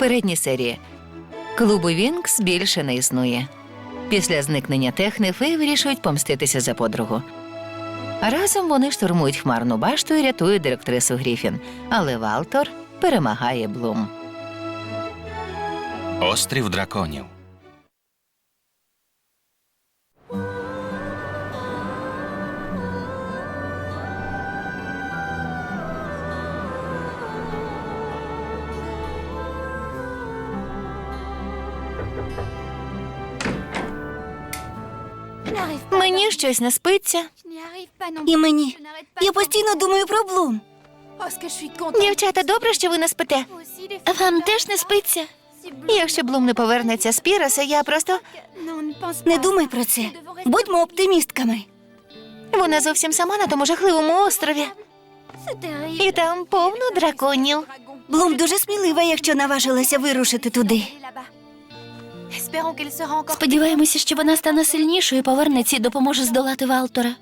Попередні серії. Клубу Вінкс більше не існує. Після зникнення техни феї вирішують помститися за подругу. Разом вони штурмують хмарну башту і рятують директрису Гріфін. Але Валтор перемагає Блум. Острів драконів. Мені щось не спиться. І мені. Я постійно думаю про Блум. Дівчата, добре, що ви не спите. Вам теж не спиться? Якщо Блум не повернеться з Піраса, я просто Не думай про це. Будьмо оптимістками. вона зовсім сама на тому жахливому острові. І там повно драконів. Блум дуже смілива, якщо наважилася вирушити туди. Сподіваємося, що вона стане сильнішою, повернеться і допоможе здолати Валтора.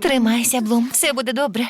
Тримайся, Блум, все буде добре.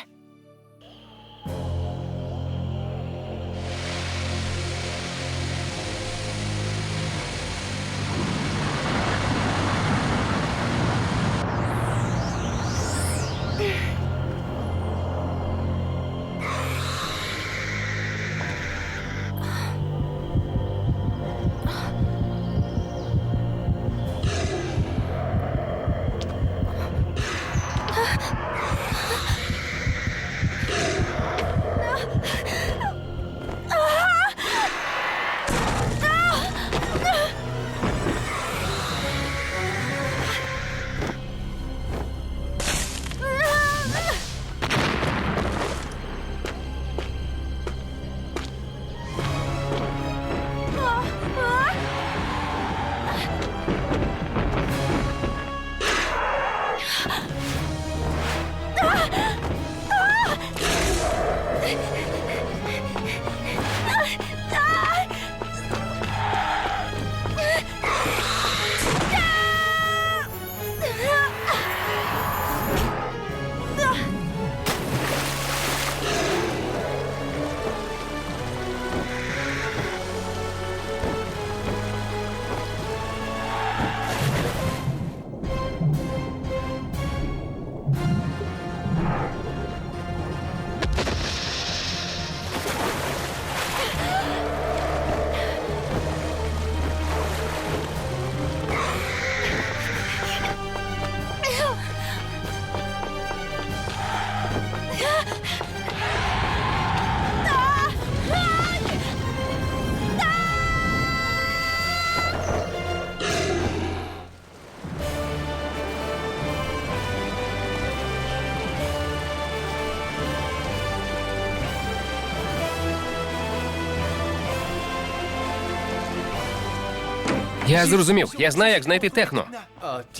Я зрозумів. Я знаю, як знайти техно.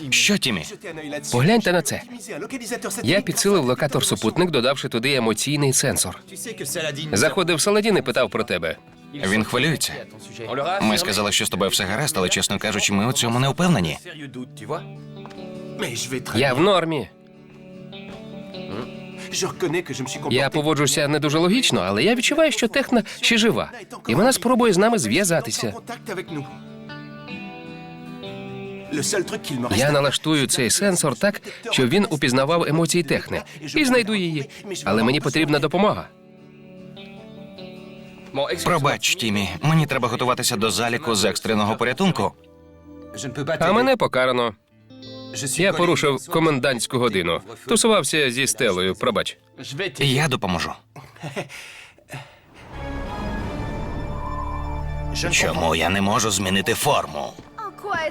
Що, Тімі? Погляньте на це. Я підсилив локатор супутник, додавши туди емоційний сенсор. Заходив Саладін і питав про тебе. Він хвилюється. Ми сказали, що з тобою все гаразд, але чесно кажучи, ми у цьому не впевнені. Я в нормі. Я поводжуся не дуже логічно, але я відчуваю, що техна ще жива, і вона спробує з нами зв'язатися. Я налаштую цей сенсор так, щоб він упізнавав емоції техни і знайду її. Але мені потрібна допомога. Пробач, Тімі, мені треба готуватися до заліку з екстреного порятунку. А мене покарано. Я порушив комендантську годину. Тусувався зі стелею, пробач. Я допоможу. Чому я не можу змінити форму?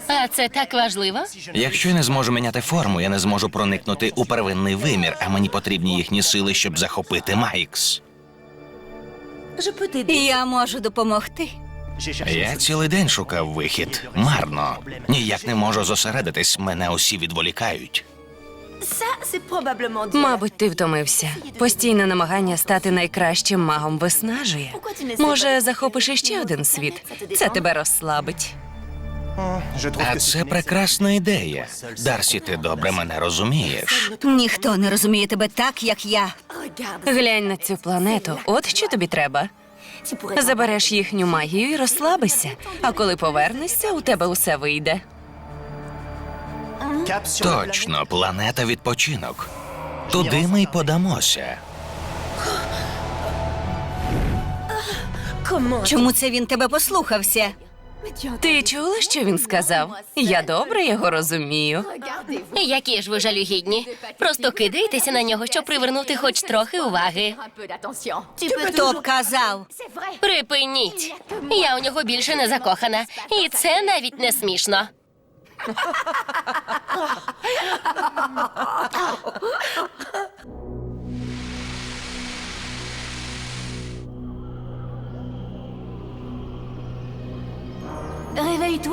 А це так важливо? Якщо я не зможу міняти форму, я не зможу проникнути у первинний вимір, а мені потрібні їхні сили, щоб захопити Майкс. Я можу допомогти. Я цілий день шукав вихід. Марно. Ніяк не можу зосередитись, мене усі відволікають. Мабуть, ти втомився. Постійне намагання стати найкращим магом виснажує. Може, захопиш іще один світ? Це тебе розслабить. А це прекрасна ідея. Дарсі, ти добре мене розумієш. Ніхто не розуміє тебе так, як я. Глянь на цю планету. От що тобі треба. Забереш їхню магію і розслабишся. А коли повернешся, у тебе усе вийде. Точно, планета відпочинок. Туди ми й подамося. Чому це він тебе послухався? Ти чула, що він сказав? Я добре його розумію. Які ж ви жалюгідні? Просто кидайтеся на нього, щоб привернути хоч трохи уваги. Хто б казав? Припиніть. Я у нього більше не закохана. І це навіть не смішно.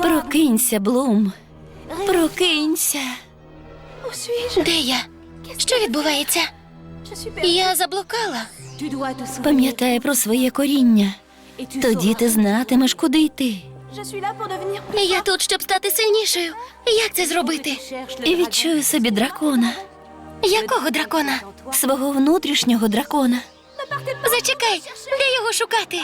Прокинься, Блум. Прокинься. Де я? Що відбувається? Я заблукала. Пам'ятай про своє коріння. Тоді ти знатимеш, куди йти. Я тут, щоб стати сильнішою. Як це зробити? І відчую собі дракона. Якого дракона? Свого внутрішнього дракона. Зачекай, де його шукати?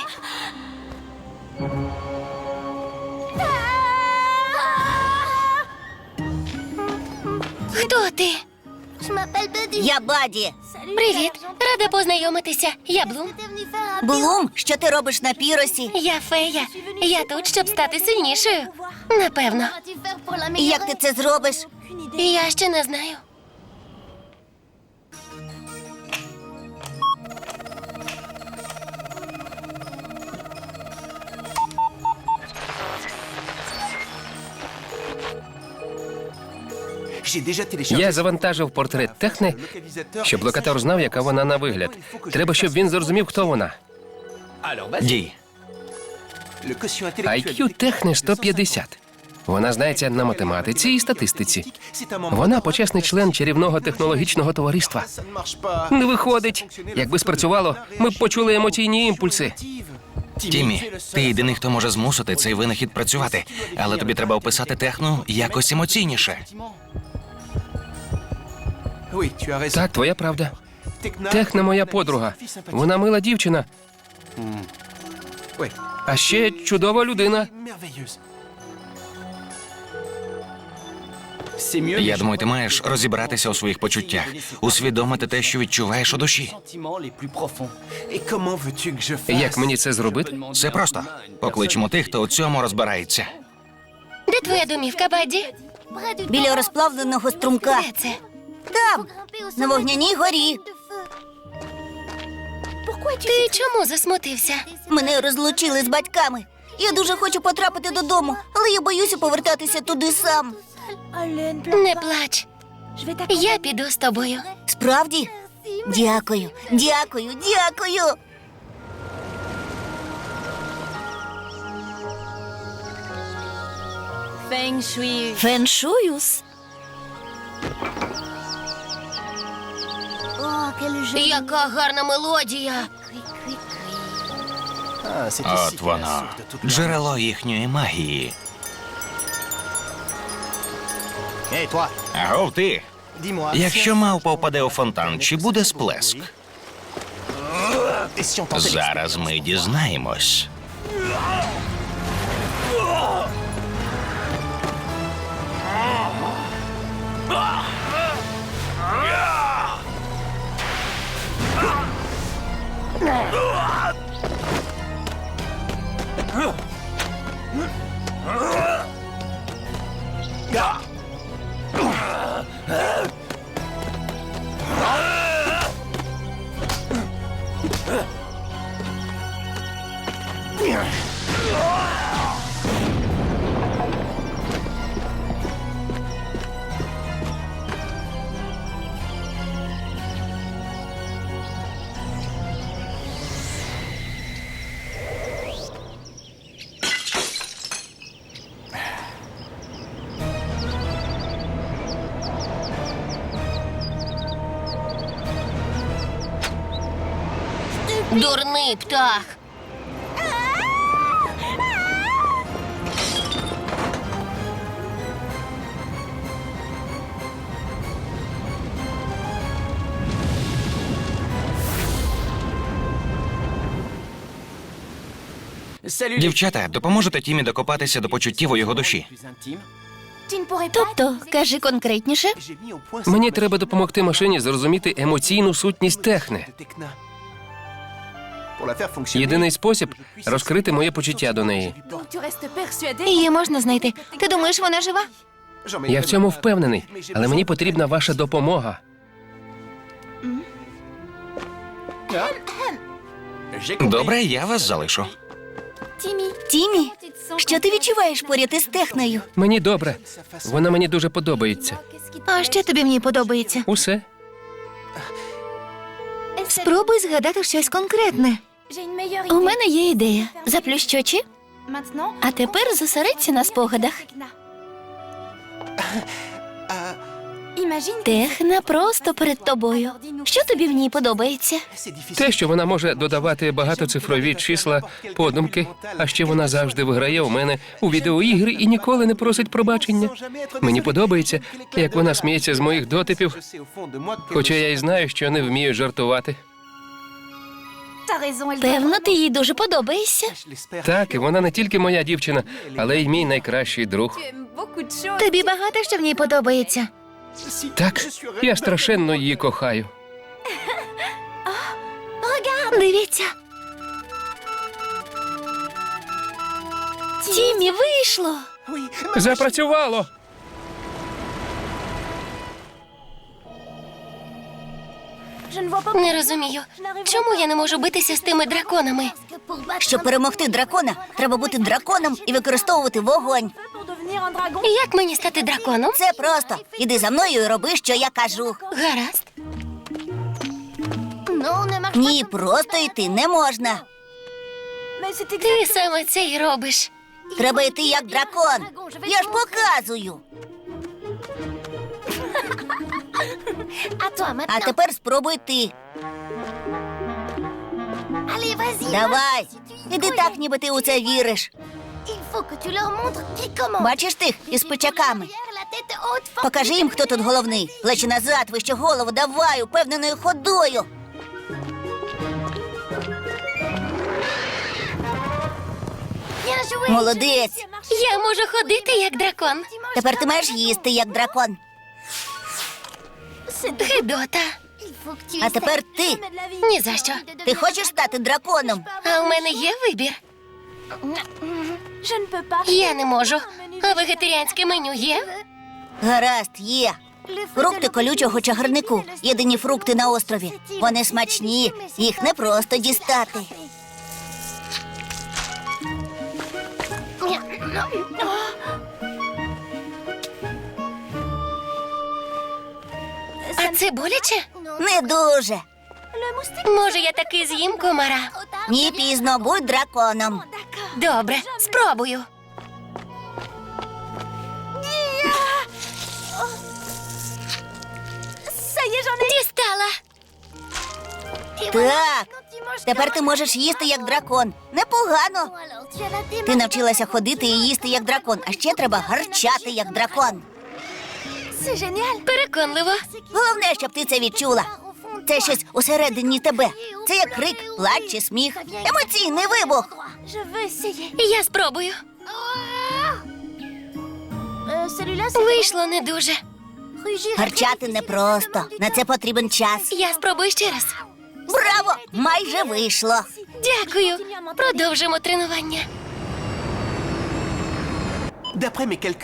Хто ти? Я Баді. Привіт, рада познайомитися. Я Блум. Блум, що ти робиш на піросі? Я фея. Я тут, щоб стати сильнішою. Напевно. І як ти це зробиш? Я ще не знаю. Я завантажив портрет техни, щоб локатор знав, яка вона на вигляд. Треба, щоб він зрозумів, хто вона. Дій. IQ техни 150. Вона знається на математиці і статистиці. Вона почесний член чарівного технологічного товариства. Не виходить. Якби спрацювало, ми б почули емоційні імпульси. Тімі, ти єдиний, хто може змусити цей винахід працювати, але тобі треба описати техну якось емоційніше. Так, твоя правда. Техна моя подруга. Вона мила дівчина. А ще чудова людина. Я думаю, ти маєш розібратися у своїх почуттях, усвідомити те, що відчуваєш у душі. Як мені це зробити? Це просто покличемо тих, хто у цьому розбирається. Де твоя домівка, Бадді? Біля розплавленого струмка. Де це? Там, на вогняній горі. Ти чому засмутився? Мене розлучили з батьками. Я дуже хочу потрапити додому, але я боюся повертатися туди сам. Не плач. Я піду з тобою. Справді? Дякую, дякую, дякую. Феншуюс. Яка гарна мелодія. От воно, джерело їхньої магії. Агов ти. Якщо мавпа впаде у фонтан, чи буде сплеск? Зараз ми дізнаємось. Yeah! Дурний птах. Дівчата, допоможете Тімі докопатися до почуттів у його душі. Тобто, кажи конкретніше. Мені треба допомогти машині зрозуміти емоційну сутність техни. Єдиний спосіб розкрити моє почуття до неї. Її можна знайти. Ти думаєш, вона жива? Я в цьому впевнений, але мені потрібна ваша допомога. Добре, я вас залишу. Тімі, що ти відчуваєш поряд із техною? Мені добре. Вона мені дуже подобається. А що тобі в ній подобається? Усе. Спробуй згадати щось конкретне. У мене є ідея. Заплющ очі, а тепер зосередься на спогадах. Техна просто перед тобою. Що тобі в ній подобається? Те, що вона може додавати багатоцифрові числа, подумки, а ще вона завжди виграє у мене у відеоігри і ніколи не просить пробачення. Мені подобається, як вона сміється з моїх дотипів, хоча я й знаю, що не вмію жартувати. Певно, ти їй дуже подобаєшся. Так, і вона не тільки моя дівчина, але й мій найкращий друг. Тобі багато що в ній подобається. Так, я страшенно її кохаю. Дивіться, Тімі вийшло. Запрацювало! Не розумію, чому я не можу битися з тими драконами. Щоб перемогти дракона, треба бути драконом і використовувати вогонь. Як мені стати драконом? Це просто. Іди за мною і роби, що я кажу. Гаразд. Ні, просто йти не можна. Ти саме це й робиш. Треба йти як дракон. Я ж показую. А тепер спробуй ти. Давай. Іди так, ніби ти у це віриш. Бачиш тих із печаками? Покажи їм, хто тут головний. Плечі назад, вище голову, давай, упевненою ходою. Молодець. Я можу ходити як дракон. Тепер ти маєш їсти як дракон. Гидота. А тепер ти. Ні за що. Ти хочеш стати драконом? А у мене є вибір. Я не можу. А вегетаріанське меню є? Гаразд, є. Фрукти колючого чагарнику. Єдині фрукти на острові. Вони смачні, їх не просто дістати. Це боляче? Не дуже. Може, я таки з'їм комара? Ні, пізно, будь драконом. Добре, спробую. Дістала. Так. Тепер ти можеш їсти як дракон. Непогано. Ти навчилася ходити і їсти як дракон, а ще треба гарчати як дракон. Переконливо. Головне, щоб ти це відчула. Це щось усередині тебе. Це як крик, плач чи сміх. Емоційний вибух. Я спробую. Вийшло не дуже. Гарчати непросто. На це потрібен час. Я спробую ще раз. Браво! Майже вийшло. Дякую. Продовжимо тренування.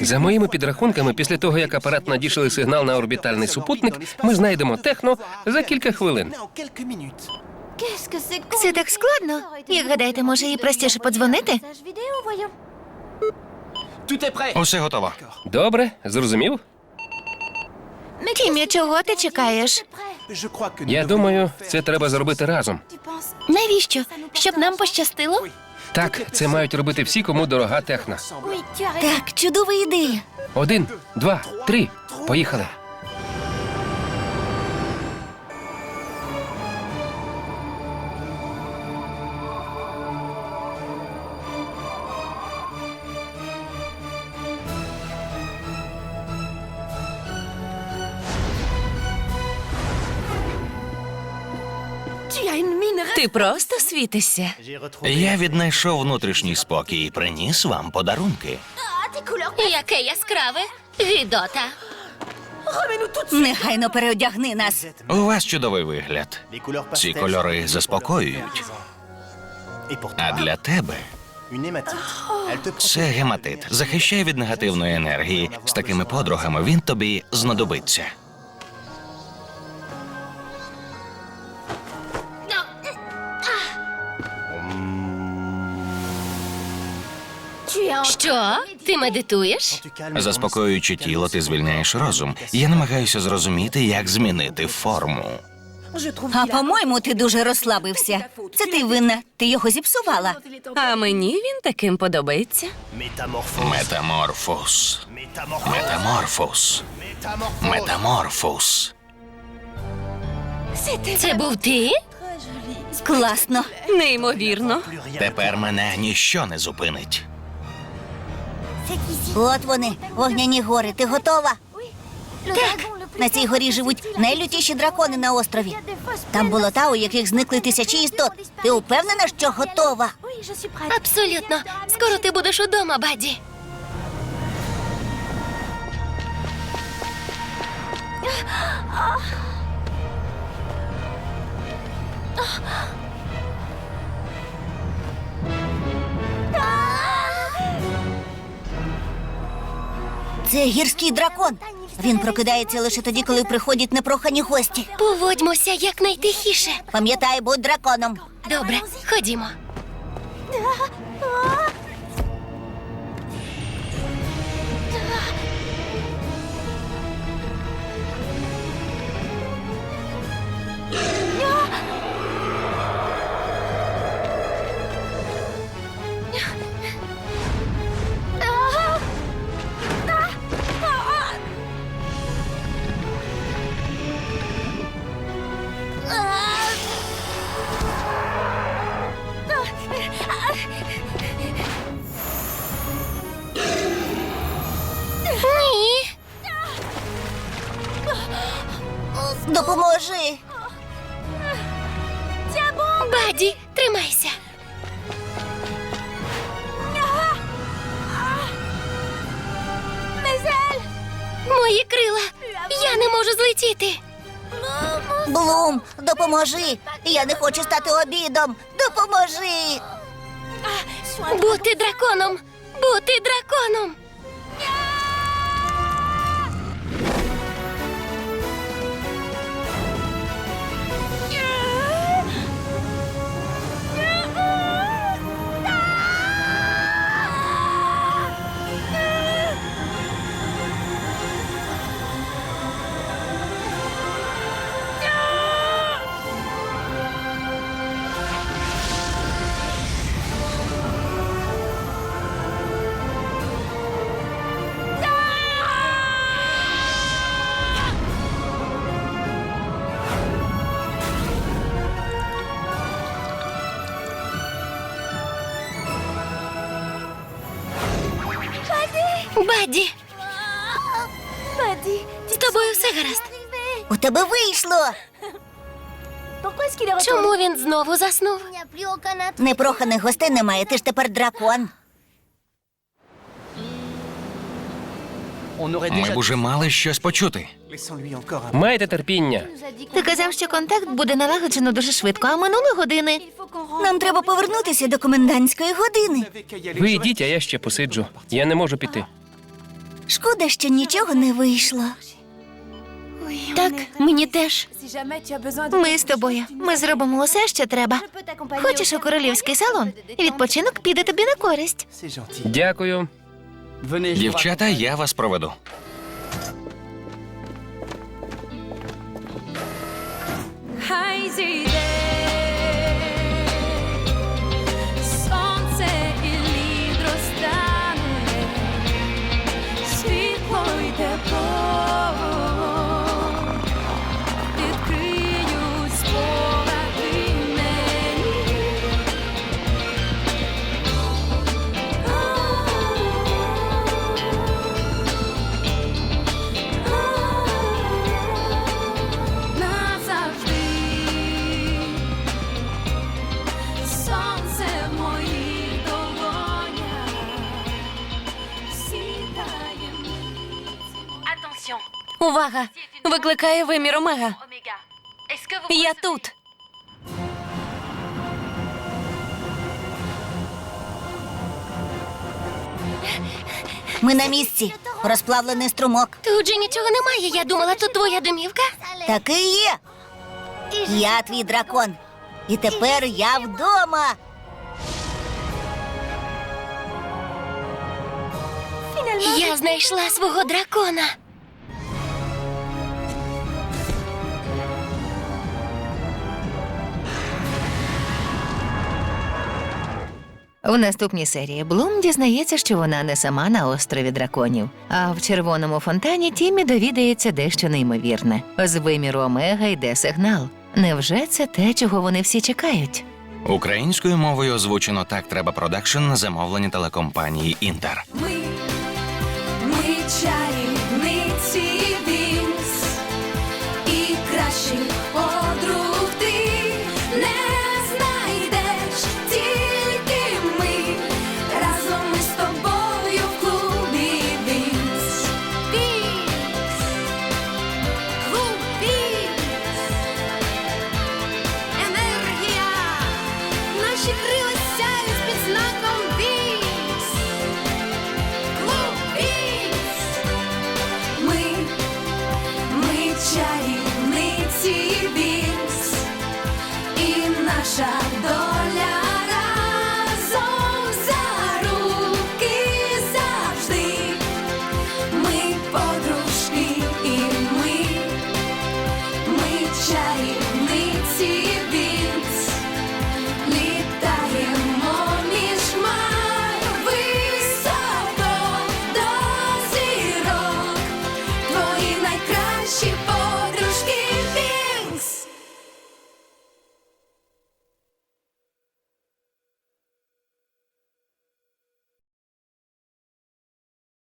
За моїми підрахунками, після того як апарат надійшли сигнал на орбітальний супутник, ми знайдемо техно за кілька хвилин. це так складно. Як гадаєте, може їй простіше подзвонити? Усе готово. Добре, зрозумів? Тімі, чого ти чекаєш? Я думаю, це треба зробити разом. Навіщо? Щоб нам пощастило? Так, це мають робити всі, кому дорога техна. Так, чудова ідея. Один, два, три. Поїхали. Ти просто світишся. Я віднайшов внутрішній спокій і приніс вам подарунки. Яке яскраве. Відота. Негайно переодягни нас. У вас чудовий вигляд. Ці кольори заспокоюють. А для тебе це гематит. Захищає від негативної енергії. З такими подругами він тобі знадобиться. Що? Ти медитуєш? Заспокоюючи тіло, ти звільняєш розум. Я намагаюся зрозуміти, як змінити форму. А по-моєму, ти дуже розслабився. Це ти винна. Ти його зіпсувала. А мені він таким подобається. Метаморфоз. Метаморфоз. Метаморфоз. Це був ти? Класно. Неймовірно. Тепер мене ніщо не зупинить. От вони, вогняні гори. Ти готова? Так. На цій горі живуть найлютіші дракони на острові. Там болота, у яких зникли тисячі істот. Ти упевнена, що готова? Абсолютно. Скоро ти будеш удома, Баді. Це гірський дракон. Він прокидається лише тоді, коли приходять непрохані гості. Поводьмося якнайтихіше. Пам'ятай, будь драконом. Добре, ходімо. Допоможи. Я не хочу стати обідом. Допоможи. Бути драконом. Бути драконом. Баді. З тобою все гаразд. У тебе вийшло. Чому він знову заснув? Непроханих гостей немає, ти ж тепер дракон. Ми б уже мали щось почути. Маєте терпіння. Ти казав, що контакт буде налагоджено дуже швидко, а минули години. Нам треба повернутися до комендантської години. Ви йдіть, а я ще посиджу. Я не можу піти. Шкода, що нічого не вийшло. Так, мені теж. Ми з тобою. Ми зробимо усе, що треба. Хочеш у королівський салон? Відпочинок піде тобі на користь. Дякую. Дівчата, я вас проведу. Увага! Викликає вимір Омега. Я тут. Ми на місці. Розплавлений струмок. Тут же нічого немає. Я думала, тут твоя домівка. Так і є. Я твій дракон. І тепер я вдома. Я знайшла свого дракона. В наступній серії Блум дізнається, що вона не сама на острові драконів. А в червоному фонтані Тімі довідається дещо неймовірне. З виміру Омега йде сигнал. Невже це те, чого вони всі чекають? Українською мовою озвучено так треба продакшн на замовлення телекомпанії Інтер. Ми, ми чарівні